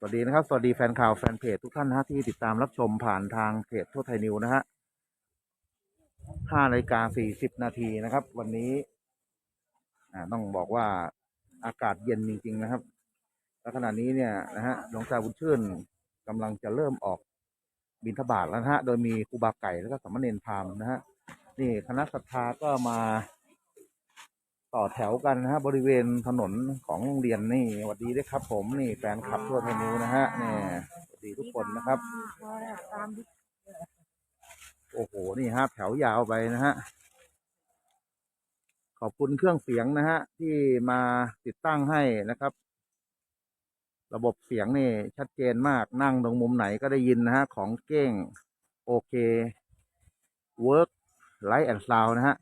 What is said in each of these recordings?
สวัสดีนะครับ สวัสดีแฟนข่าวแฟนเพจทุกท่านนะที่ติดตามรับชมผ่านทางเพจทั่วไทยนิวนะฮะห้านาฬิกาสี่สิบนาทีนะครับ วันนี้ต้องบอกว่าอากาศเย็นจริง ๆ นะครับ และขณะนี้เนี่ยนะฮะหลวงตาบุญชื่นกำลังจะเริ่มออกบิณฑบาตแล้วนะฮะ โดยมีครูบาไก่แล้วก็สามเณรพรามนะฮะ นี่คณะศรัทธาก็มา ต่อแถวกันนะฮะบริเวณถนนของโรงเรียนนี่สวัสดีด้วยครับ ผมนี่แฟนคลับทั่วไทยนิวนะฮะนี่สวัสดีทุกคนนะครับ โอ้โหนี่ฮะแถวยาวไปนะฮะขอบคุณเครื่องเสียงนะฮะที่มาติดตั้งให้นะครับ ระบบเสียงนี่ชัดเจนมากนั่งตรงมุมไหนก็ได้ยินนะฮะของเก้งโอเคเวิร์กไลท์แอนด์ซาวนะฮะ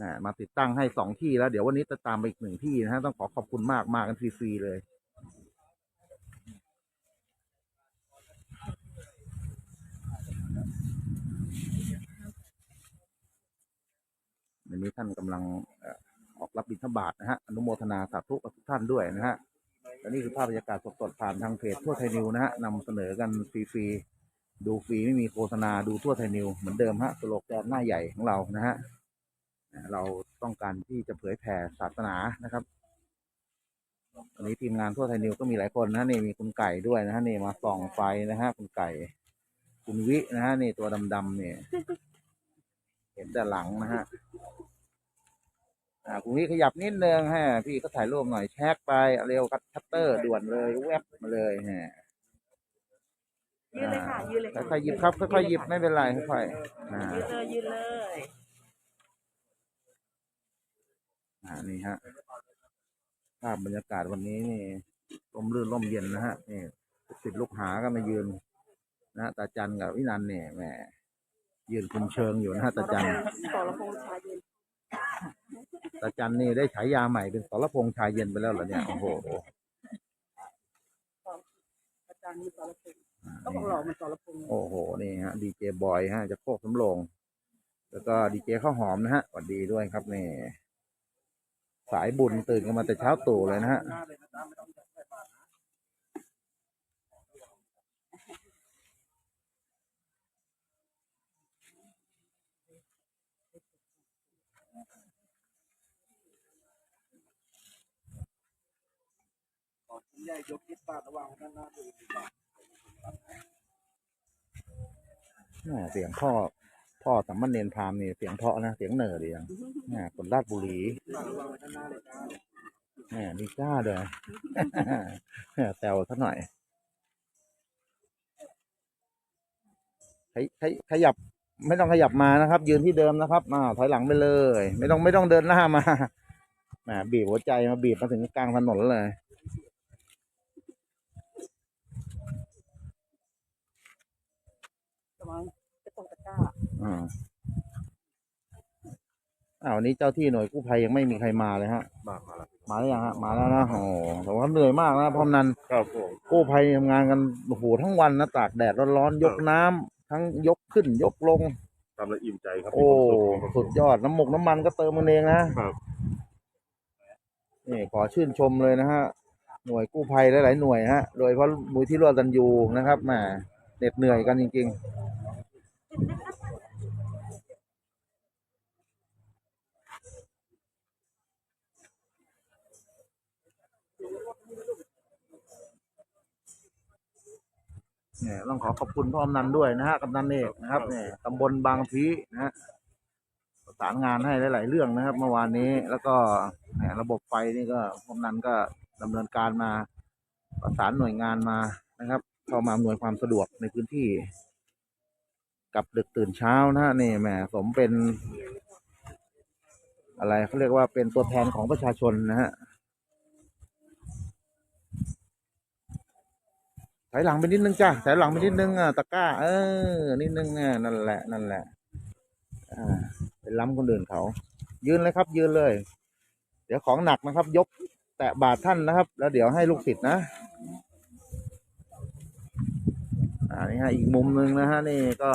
อ่ามาติดตั้งให้สองที่แล้ว เดี๋ยววันนี้จะตามไปอีกหนึ่งที่นะฮะต้องขอขอบคุณมากมากันฟรีๆเลย วันนี้ท่านกำลังออกรับบิณฑบาตนะฮะอนุโมทนาสาธุกับทุกท่านด้วยนะฮะและนี่คือภาพบรรยากาศสดๆผ่านทางเพจทั่วไทยนิวนะฮะนำเสนอกันฟรีๆดูฟรีไม่มีโฆษณาดูทั่วไทยนิวเหมือนเดิมฮะสโลแกนหน้าใหญ่ของเรานะฮะ เราต้องการที่จะเผยแผ่ศาสนานะครับวันนี้ทีมงานทั่วไทยนิวก็มีหลายคนนะนี่มีคุณไก่ด้วยนะฮะนี่มาส่องไฟนะฮะคุณไก่ คุณวินะฮะนี่ตัวดำๆเนี่ยเห็นแต่หลังนะฮะอ่าคุณพี่ขยับนิดนึงฮะ พี่ก็ถ่ายรูปหน่อยแชกไปเอาเร็วคัดชัตเตอร์ด่วนเลยแวบมาเลยฮะยืนเลยค่ะยืนเลยค่ะค่อยๆหยิบครับค่อยๆหยิบไม่เป็นไรค่อยๆอ่ายืนเลยยืนเลย อ่านี่ฮะภาพบรรยากาศวันนี้นี่ร่มรื่นร่มเย็นนะฮะนี่ลูกศิษย์ลูกหาก็มายืนนะฮะตาจันกับวินันเนี่ยแหมยืนคุมเชิงอยู่นะฮะตาจันสรพงษ์ชายเย็นตาจันนี่ได้ฉายาใหม่เป็นสรพงษ์ชายเย็นไปแล้วเหรอเนี่ยโอ้โหอาจารย์มีสรพงษ์อ่าก็บอกนี่หล่อเหมันสรพงษ์โอ้โหนี่ฮะดีเจบอยฮะจะโคกสำโรงแล้วก็ดีเจข้าวหอมนะฮะสวัสดีด้วยครับนี่ สายบุญตื่นกันมาแต่เช้าตู่เลยนะฮะแหม่เสียงพ่อ พ่อสัมมาเนนพรามนี่เสียงเพราะนะเสียงเหน่อดีจังแหม่คนราชบุรีแหม่มีกล้าด้วยแหม่แซวสักหน่อยขยขยขยับไม่ต้องขยับมานะครับ ยืนที่เดิมนะครับมาถอยหลังไปเลย ไม่ต้องไม่ต้องเดินหน้ามาแหมบีบหัวใจมาบีบมาถึงกลางถนนเลย ระวังจะตกตะกร้า อ่าอ้าววันนี้เจ้าที่หน่วยกู้ภัยยังไม่มีใครมาเลยฮะ มามาแล้วมาแล้วยังฮะ มาแล้วนะโอ้โหแต่ว่าเหนื่อยมากนะพร้อมนั้นครับผมกู้ภัยทำงานกันโอ้โหทั้งวันนะตากแดดร้อนๆยกน้ำทั้งยกขึ้นยกลง ทำแล้วอิ่มใจครับโอ้มีความสุดยอดน้ำหมกน้ำมันก็เติมมันเองนะ ครับ นี่ขอชื่นชมเลยนะฮะ หน่วยกู้ภัยหลาย ๆ หน่วยฮะ โดยเฉพาะมูลที่รอดตันยูนะครับแหมเหน็ดเหนื่อยกันจริง เนี่ยต้องขอขอบคุณพ่ออำนันต์ด้วยนะฮะกำนันเอกนะครับเนี่ยตำบลบางพีนะฮะประสานงานให้หลาย ๆ เรื่องนะครับ เมื่อวานนี้แล้วก็เนี่ยระบบไฟนี่ก็พ่ออำนันต์ก็ดำเนินการมา ประสานหน่วยงานมานะครับเข้ามาอำนวยความสะดวกในพื้นที่ กับดึกตื่นเช้านะฮะนี่แหมสมเป็น อะไรเขาเรียกว่าเป็นตัวแทนของประชาชนนะฮะ ถอยหลังไปนิดนึงจ้ะถอยหลังไปนิดนึงอะตะกร้า เออ นิดนึงอะนั่นแหละ นั่นแหละ อ่าเป็นล้ำคนอื่นเขา ยืนเลยครับ ยืนเลย เดี๋ยวของหนักนะครับ ยก แตะบาทท่านนะครับ แล้วเดี๋ยวให้ลูกศิษย์นะอ่านี่ฮะอีกมุมหนึ่งนะฮะนี่ก็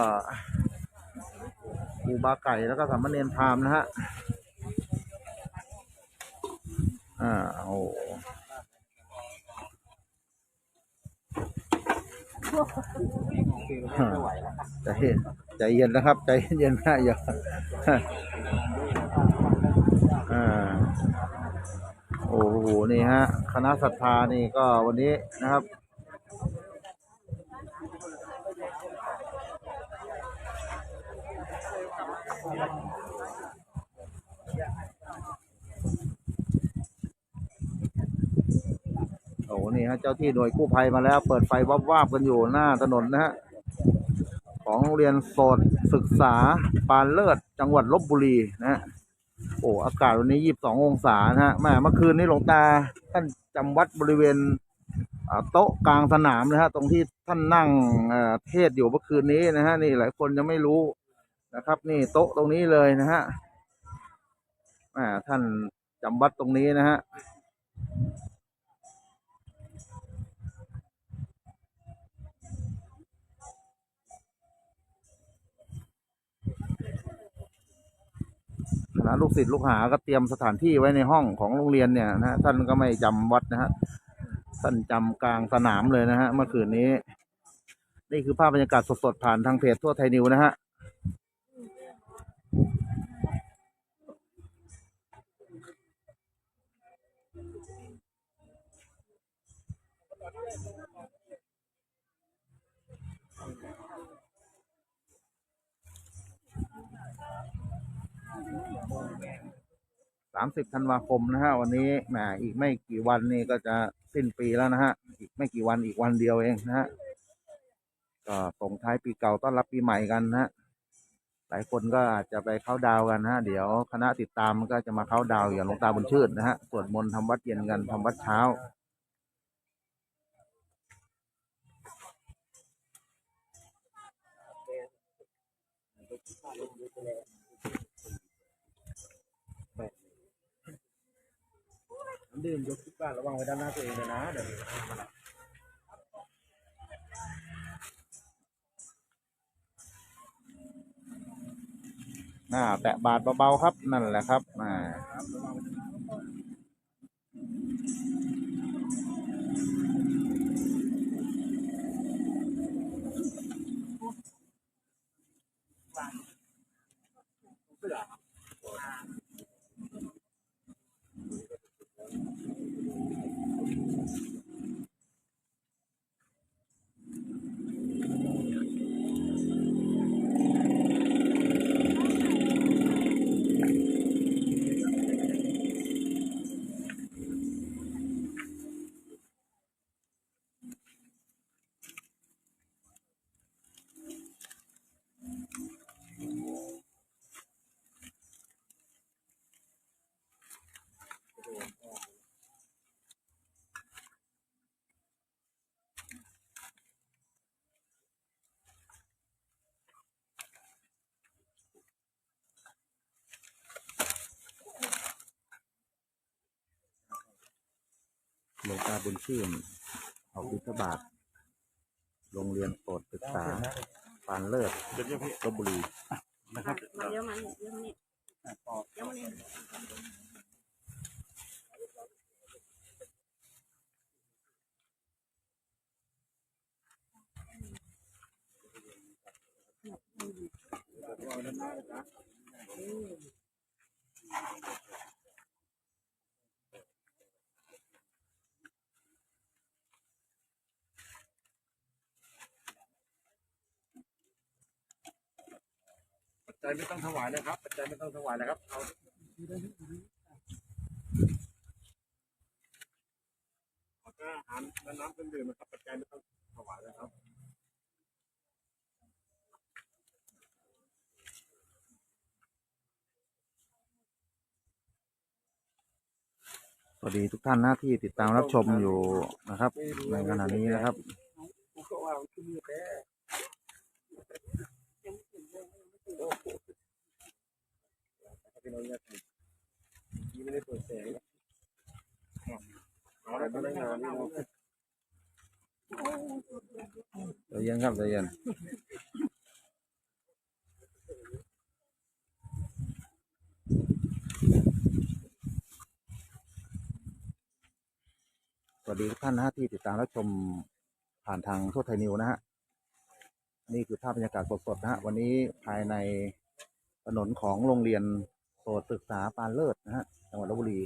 ครูบาไก่แล้วก็สามเณรพาหมณ์นะฮะอ่าโอ้ ใจเย็นใจเย็นนะครับ ใจเย็นนะอย่าอ่าโอ้โห นี่ฮะ คณะศรัทธานี่ก็วันนี้นะครับ อ้โหนี่ฮะเจ้าที่หน่วยกู้ภัยมาแล้ว เปิดไฟวับวาบๆกันอยู่หน้าถนนนะฮะของโรงเรียนโสดศึกษาปานเลิศจังหวัดลบบุรีนะฮะโอ้อากาศวันนี้ยี่สิบสององศานะฮะแม่เมื่อคืนนี้หลวงตาท่านจำวัดบริเวณโต๊ะกลางสนามนะฮะตรงที่ท่านนั่งเทศอยู่เมื่อคืนนี้นะฮะนี่หลายคนยังไม่รู้นะครับ นี่โต๊ะตรงนี้เลยนะฮะอ่ท่านจำวัดตรงนี้นะฮะ นะลูกศิษย์ลูกหาก็เตรียมสถานที่ไว้ในห้องของโรงเรียนเนี่ยนะฮะท่านก็ไม่จำวัดนะฮะท่านจำกลางสนามเลยนะฮะเมื่อคืนนี้ นี่คือภาพบรรยากาศสดๆผ่านทางเพจทั่วไทยนิวนะฮะ สามสิบธันวาคมนะฮะวันนี้แหมอีกไม่กี่วันนี่ก็จะสิ้นปีแล้วนะฮะอีกไม่กี่วันอีกวันเดียวเองนะฮะก็ส่งท้ายปีเก่าต้อนรับปีใหม่กันนะฮะหลายคนก็อาจจะไปเข้าดาวกันนะฮะเดี๋ยวคณะติดตามก็จะมาเข้าดาวอย่างหลวงตาบุญชื่นนะฮะสวดมนต์ทำวัดเย็นกันทำวัดเช้า ดื่มยกทุกบ้านระวังไว้ด้านหน้าตัวเองเลยนะเดี๋ยวอ่าแตะบาทเบาๆครับนั่นแหละครับอ่า หลวงตาบุญชื่นออกบิณฑบาตโรงเรียนโปรดศึกษาปานเลิศลบบุรีมาเยอะมันเยอะมันนี่เยอะมันนี่ปัจ จัยไม่ต้องถวายนะครับปัจจัยไม่ต้องถวายนะครับเอาอาแค่อาหารและน้ำเครื่องดื่มนะครับปัจจัยไม่ต้องถวายนะครับสวัสดีทุกท่านนะที่ติดตามรับชมอยู่นะครับ ในขณะนี้นะครับ กูก็ว่ามันอแท้เป็นเอาเนี่ยที่ไม่ได้เปิดแสงเอาแล้วพนังานนี่เนาะใจเย็นครับใจเย็นสวัสดีทุกท่านนะที่ติดตามรับชมผ่านทางทั่วไทยนิวนะฮะ นี่คือภาพบรรยากาศสดๆนะฮะวันนี้ภายในถนนของโรงเรียนโสตศึกษาปานเลิศนะฮะจังหวัดลบบุรี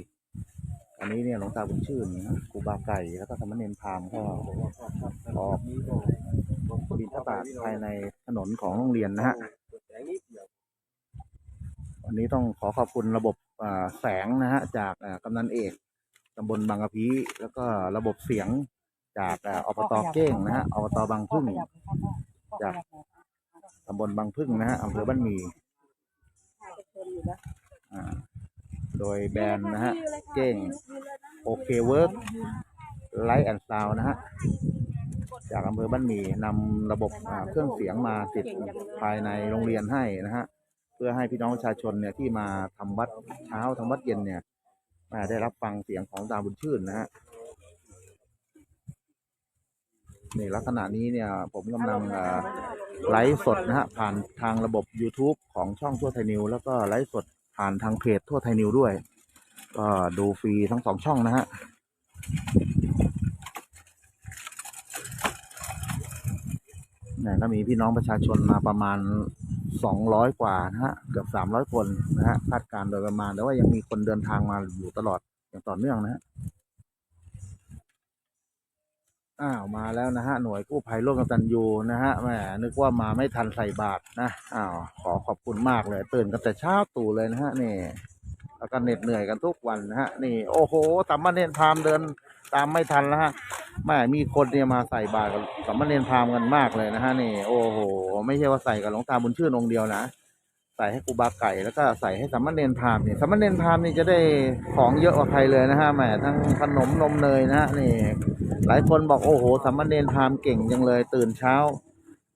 วันนี้เนี่ยหลวงตาบุญชื่นนะครูบาไก่แล้วก็สามเณรพราหมณ์ก็ออกบินทบาทภายในถนนของโรงเรียนนะฮะวันนี้ต้องขอขอบคุณระบบแสงนะฮะจากกำนันเอกตำบลบางกะพีแล้วก็ระบบเสียงจากอ่าอบตเก้งนะฮะอบตบางพึ่ง จากตำบลบางพึ่งนะฮะอำเภอบ้านหมีอ่าโดยแบรนด์นะฮะเก้งโอเคเวิร์กไลท์แอนด์ซาวนะฮะจากอำเภอบ้านหมีนำระบบอ่าเครื่องเสียงมาติดภายในโรงเรียนให้นะฮะเพื่อให้พี่น้องประชาชนเนี่ยที่มาทำวัดเช้าทำวัดเย็นเนี่ยอ่าได้รับฟังเสียงของตาบุญชื่นนะฮะ นี่ลักษณะนี้เนี่ยผมกำลังอ่าไลฟ์สดนะฮะผ่านทางระบบ YouTube ของช่องทั่วไทยนิว แล้วก็ไลฟ์สดผ่านทางเพจทั่วไทยนิวด้วย ก็ดูฟรีทั้งสองช่องนะฮะเนี่ยก็มีพี่น้องประชาชนมาประมาณสองร้อยกว่านะฮะเกือบสามร้อยคนนะฮะคาดการณ์โดยประมาณแต่ว่ายังมีคนเดินทางมาอยู่ตลอดอย่างต่อเนื่องนะฮะ อ้าวมาแล้วนะฮะหน่วยกู้ภัยร่วมกตันยูนะฮะแหมนึกว่ามาไม่ทันใส่บาตรนะอ้าวขอขอบคุณมากเลย ตื่นกันแต่เช้าตู่เลยนะฮะนี่แล้วก็เหน็ดเหนื่อยกันทุกวันนะฮะนี่โอ้โหสามเณรพามเดินตามไม่ทันแล้วฮะแม่มีคนเนี่ยมาใส่บาตรกับสามเณรพรามกันมากเลยนะฮะนี่โอ้โห ไม่ใช่ว่าใส่กับหลวงตาบุญชื่นองค์เดียวนะใส่ให้ครูบาไก่แล้วก็ใส่ให้สามเณรพรามเนี่ยสามเณรพามนี่จะได้ของเยอะกว่าใครเลยนะฮะแหมทั้งขนมนมเนยนะฮะนี่ หลายคนบอกโอ้โหสามเณรพามเก่งจังเลย ตื่นเช้า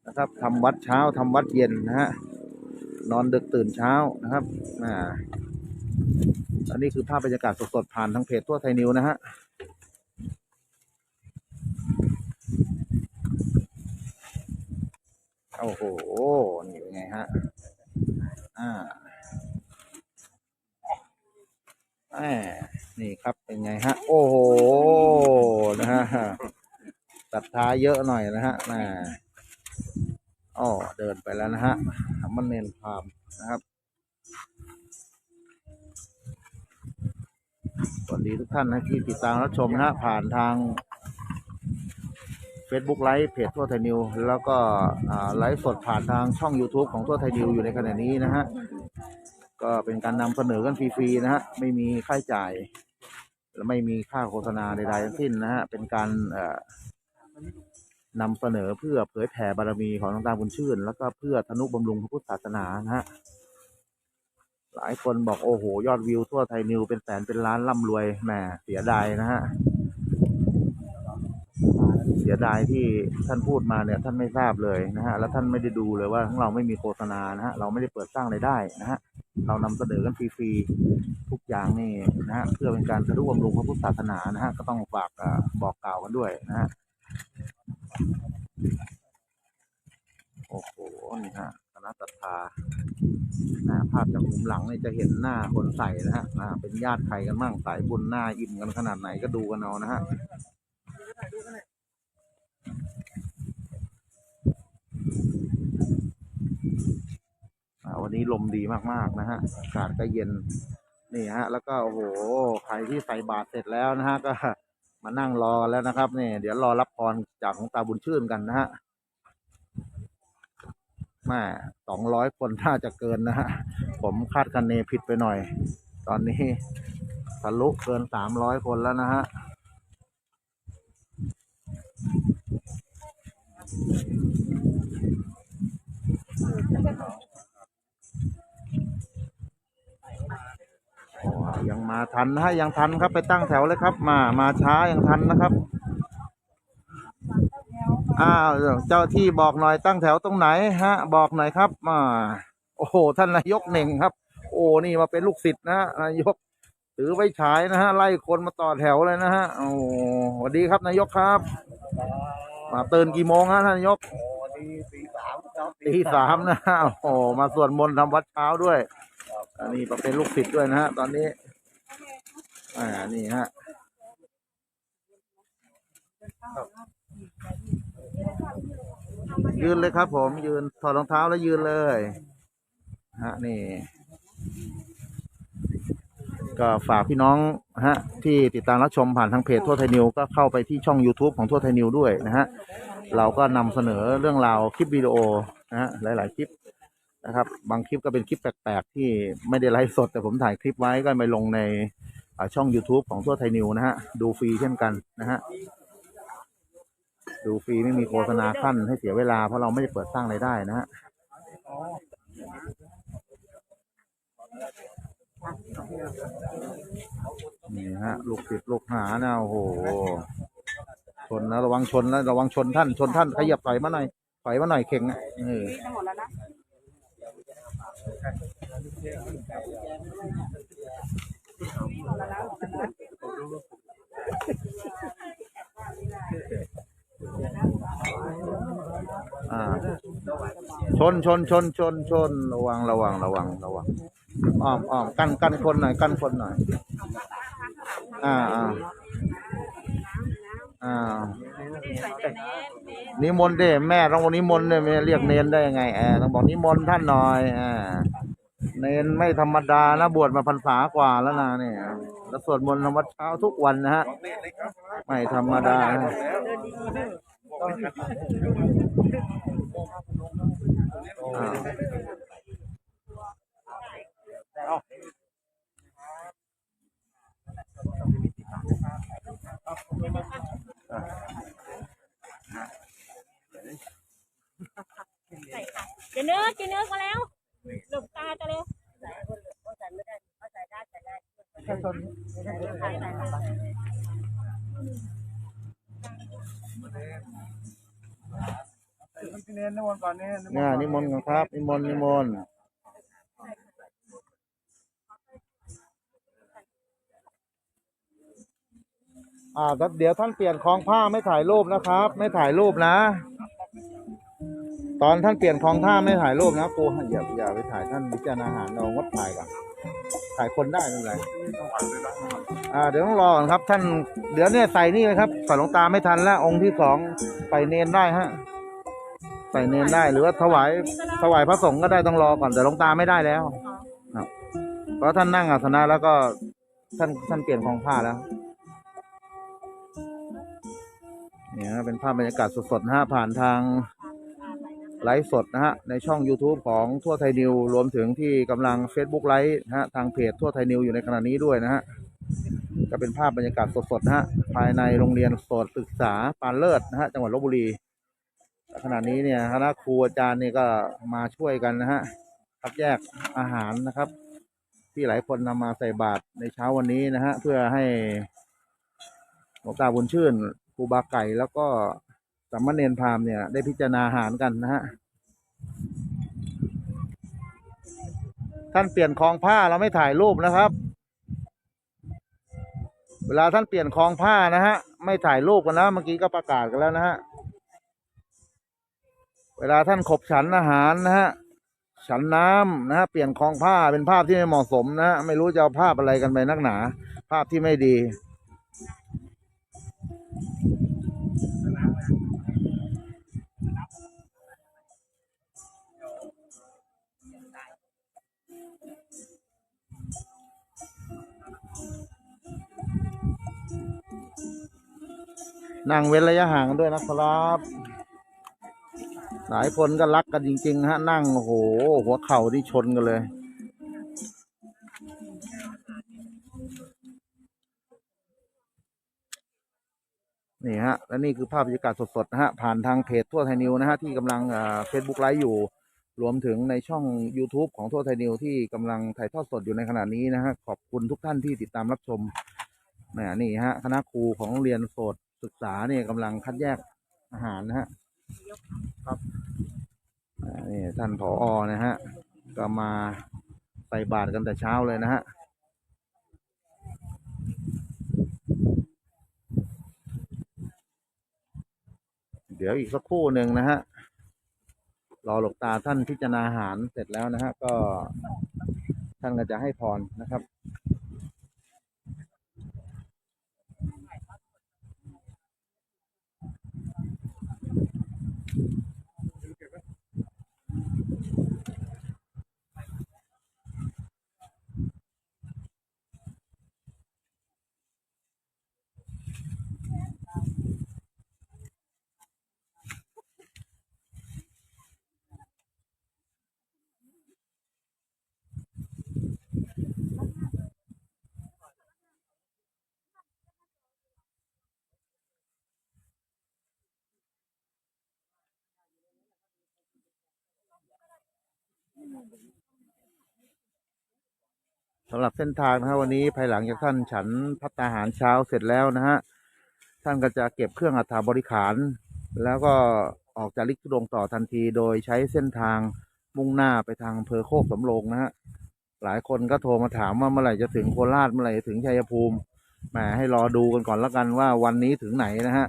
นะครับทำวัดเช้าทำวัดเย็นนะฮะนอนดึกตื่นเช้านะครับอ่าอันนี้คือภาพบรรยากาศสดๆผ่านทางเพจทั่วไทยนิวนะฮะโอ้โห นี่เป็นไงฮะ อ่าแหมนี่ครับเป็นไงฮะ โอ้โห ศรัทธาเยอะหน่อยนะฮะแหมอ๋อเดินไปแล้วนะฮะมันเนนพรามนะครับสวัสดีทุกท่านนะที่ติดตามรับชมนะผ่านทาง Facebook ไลฟ์เพจทั่วไทยนิว แล้วก็ไลฟ์สดผ่านทางช่อง YouTube ของทั่วไทยนิวอยู่ในขณะนี้นะฮะ ก็เป็นการนำเสนอกันฟรีๆนะฮะ ไม่มีค่าใช้จ่าย ไม่มีค่าโฆษณาใดๆทั้งสิ้นนะฮะเป็นการนำเสนอเพื่อเผยแผ่บารมีของหลวงตาบุญชื่น แล้วก็เพื่อทนุบำรุงพระพุทธศาสนานะฮะหลายคนบอกโอ้โห ยอดวิวทั่วไทยนิวเป็นแสนเป็นล้านร่ำรวยแหมเสียดายนะฮะเสียดายที่ท่านพูดมาเนี่ยท่านไม่ทราบเลยนะฮะแล้วท่านไม่ได้ดูเลยว่าของเราไม่มีโฆษณานะฮะเราไม่ได้เปิดสร้างรายได้นะฮะ เรานำเสนอกันฟรีๆทุกอย่างนี่นะฮะเพื่อเป็นการทะลุบำรุงพระพุทธศาสนานะฮะก็ต้องฝากอ่าบอกกล่าวกันด้วยนะฮะโอ้โหนี่ฮะคณะศรัทธานะภาพจากมุมหลังนี่จะเห็นหน้าคนใส่นะฮะอ่าเป็นญาติใครกันบ้างสายบุญหน้าอิ่มกันขนาดไหนก็ดูกันเอานะฮะอ วันนี้ลมดีมากๆนะฮะอากาศก็เย็นนี่ฮะ แล้วก็โอ้โหใครที่ใส่บาตรเสร็จแล้วนะฮะก็มานั่งรอกันแล้วนะครับนี่เดี๋ยวรอรับพรจากของตาบุญชื่นกันนะฮะแม่สองร้อยคนน่าจะเกินนะฮะผมคาดคะเนผิดไปหน่อย ตอนนี้ทะลุเกินสามร้อยคนแล้วนะฮะ ยังมาทันนะฮะยังทันครับไปตั้งแถวเลยครับ มามาช้ายังทันนะครับอ้าวเจ้าที่บอกหน่อยตั้งแถวตรงไหนฮะ บอกหน่อยครับมาโอ้โหท่านนายกเหน่งครับ โอ้นี่มาเป็นลูกศิษย์นะฮะนายกถือไว้ฉายนะฮะไล่คนมาต่อแถวเลยนะฮะโอ้สวัสดีครับนายกครับ มาตื่นกี่โมงฮะท่านนายกโอ้ดีตีสามครับตีสามนะฮะโอ้โหมาสวดมนต์ทำวัดเช้าด้วย อันนี้มาเป็นลูกศิษย์ด้วยนะฮะ ตอนนี้ อ่า นี่ฮะยืนเลยครับผมยืนถอดรองเท้าแล้วยืนเลย ฮะ นี่ ก็ฝากพี่น้องฮะ ที่ติดตามรับชมผ่านทางเพจทั่วไทยนิว ก็เข้าไปที่ช่อง YouTube ของทั่วไทยนิวด้วยนะฮะ เราก็นำเสนอเรื่องราวคลิปวิดีโอนะฮะ หลาย ๆ คลิป นะครับ บางคลิปก็เป็นคลิปแปลกๆ ที่ไม่ได้ไลฟ์สด แต่ผมถ่ายคลิปไว้ก็ไปลงในช่อง YouTube ของทั่วไทยนิวนะฮะ ดูฟรีเช่นกันนะฮะ ดูฟรีไม่มีโฆษณาขั้นให้เสียเวลาเพราะเราไม่ได้เปิดสร้างรายได้นะฮะนี่ฮะ ลูกศิษย์ลูกหานะโอ้โห ชนนะ ระวังชนนะ ระวังชนท่าน ชนท่านขยับถอยมาหน่อยถอยมาหน่อยเข่งอะเออ อ่าชนชนชนชนชนระวังระวังระวังระวังอ้อมอ้อมกันกันคนหน่อยกันคนหน่อย อ่าอ่าอ่านิมนต์เด้แม่ต้องวันนิมนต์เนี่ยไม่เรียกเนนได้ยังไงแออต้องบอกนิมนต์ท่านหน่อยอ่า เนนไม่ธรรมดานะบวชมาพรรษากว่าแล้วนะเนี่ยแล้วสวดมนต์ทำวัดเช้าทุกวันนะฮะไม่ธรรมดานะเดินดีๆนะอ่าอ่าใส่ค่ะจเนื้อจะเนื้อก็แล้วหลบตาจะเร็ว พี่เน้นนิมนต์ก่อนเน้นเนี่ยนิมนต์กันครับ นิมนต์นิมนต์อ่าเดี๋ยวท่านเปลี่ยนคลองผ้าไม่ถ่ายรูปนะครับ ไม่ถ่ายรูปนะ ตอนท่านเปลี่ยนคลองผ้าไม่ถ่ายรูปนะครูอย่าอย่าไปถ่ายท่านวิจารณอาหารเรางดถ่ายก่อน ถ่ายคนได้ไม่เป็นไรอ่าเดี๋ยวต้องรอก่อนครับ ท่าน เดี๋ยวเนี่ยใส่นี่เลยครับใส่หลวงตาไม่ทันแล้ว องค์ที่สองใส่เนนได้ฮะ ใส่เนนได้หรือว่าถวายถวายพระสงฆ์ก็ได้ต้องรอก่อนแต่หลวงตาไม่ได้แล้วครับเพราะท่านนั่งอาสนะแล้วก็ท่านท่านเปลี่ยนคลองผ้าแล้วเนี่ยฮะเป็นภาพบรรยากาศสดๆนะฮะผ่านทาง ไลฟ์สดนะฮะในช่อง YouTube ของทั่วไทยนิว รวมถึงที่กำลัง Facebook ไลฟ์นะฮะทางเพจทั่วไทยนิวอยู่ในขณะนี้ด้วยนะฮะก็เป็นภาพบรรยากาศสดๆนะฮะภายในโรงเรียนสดศึกษาปานเลิศนะฮะจังหวัดลบบุรี ขณะนี้เนี่ยคณะครูอาจารย์เนี่ยก็มาช่วยกันนะฮะคัดแยกอาหารนะครับ ที่หลายคนนำมาใส่บาตรในเช้าวันนี้นะฮะเพื่อให้หลวงตาบุญชื่นครูบาไก่แล้วก็ สามเณรพามเนี่ย ได้พิจารณาอาหารกันนะฮะ ท่านเปลี่ยนคลองผ้าเราไม่ถ่ายรูปนะครับ เวลาท่านเปลี่ยนคลองผ้านะฮะ ไม่ถ่ายรูปกันนะ เมื่อกี้ก็ประกาศกันแล้วนะฮะ เวลาท่านขบฉันอาหารนะฮะ ฉันน้ำนะฮะ เปลี่ยนคลองผ้าเป็นภาพที่ไม่เหมาะสมนะฮะ ไม่รู้จะเอาภาพอะไรกันไปนักหนา ภาพที่ไม่ดี นั่งเว้นระยะห่างกันด้วยนะครับ หลายคนก็รักกันจริง ๆ ฮะ นั่งโอ้โห หัวเข่าที่ชนกันเลย นี่ฮะและนี่คือภาพบรรยากาศสดๆนะฮะผ่านทางเพจทั่วไทยนิวนะฮะที่กำลังเฟซบุ๊กไลฟ์อยู่ รวมถึงในช่อง YouTube ของทั่วไทยนิวที่กำลังถ่ายทอดสดอยู่ในขณะนี้นะฮะขอบคุณทุกท่านที่ติดตามรับชมแหมนี่ฮะคณะครูของโรงเรียนโสดศึกษาเนี่ยกำลังคัดแยกอาหารนะฮะครับนี่ท่านผออนะฮะก็มาใส่บาตรกันแต่เช้าเลยนะฮะ เดี๋ยวอีกสักครู่หนึ่งนะฮะ รอหลวงตาท่านพิจารณาอาหารเสร็จแล้วนะฮะ ก็ท่านก็จะให้พรนะครับ สำหรับเส้นทางนะฮะวันนี้ภายหลังจากท่านฉันพัตตาหารเช้าเสร็จแล้วนะฮะท่านก็จะเก็บเครื่องอัฐบริขาร แล้วก็ออกจากลิกทุดงต่อทันที โดยใช้เส้นทางมุ่งหน้าไปทางอำเภอโคกสำโรงนะฮะหลายคนก็โทรมาถามว่าเมื่อไหร่จะถึงโคราชเมื่อไหร่จะถึงชัยภูมิแหมให้รอดูกันก่อนแล้วกันว่าวันนี้ถึงไหนนะฮะ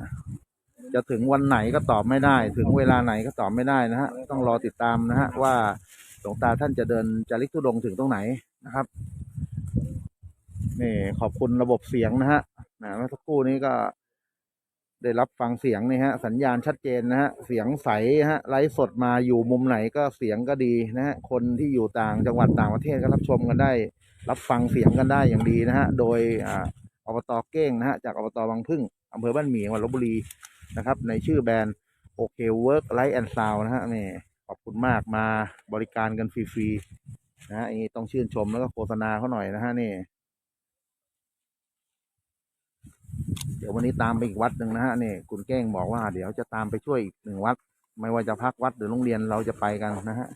จะถึงวันไหนก็ตอบไม่ได้ ถึงเวลาไหนก็ตอบไม่ได้นะฮะต้องรอติดตามนะฮะว่า หลวงตาท่านจะเดินจาริกทุดงถึงตรงไหนนะครับนี่ขอบคุณระบบเสียงนะฮะนะเมื่อสักครู่นี้ก็ได้รับฟังเสียงนี่ฮะ สัญญาณชัดเจนนะฮะ เสียงใสฮะไลฟ์สดมาอยู่มุมไหนก็เสียงก็ดีนะฮะ คนที่อยู่ต่างจังหวัดต่างประเทศก็รับชมกันได้ รับฟังเสียงกันได้อย่างดีนะฮะ โดยอ่าอบตเก้งนะฮะ จากอบตบางพึ่งอำเภอบ้านหมี่จังหวัดลบบุรีนะครับ ในชื่อแบรนด์โอเคเวิร์กไลท์แอนด์ซาวนะฮะนี่ ขอบคุณมากมาบริการกันฟรีๆนะฮะอันนี้ต้องชื่นชมแล้วก็โฆษณาเขาหน่อยนะฮะนี่ เดี๋ยววันนี้ตามไปอีกวัดหนึ่งนะฮะนี่คุณแก้งบอกว่า เดี๋ยวจะตามไปช่วยอีกหนึ่งวัด ไม่ว่าจะพักวัดหรือโรงเรียนเราจะไปกันนะฮะ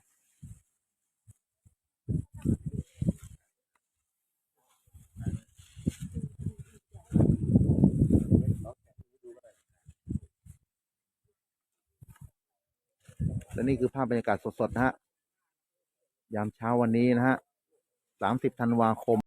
และนี่คือภาพบรรยากาศสดๆนะฮะยามเช้าวันนี้นะฮะสามสิบธันวาคม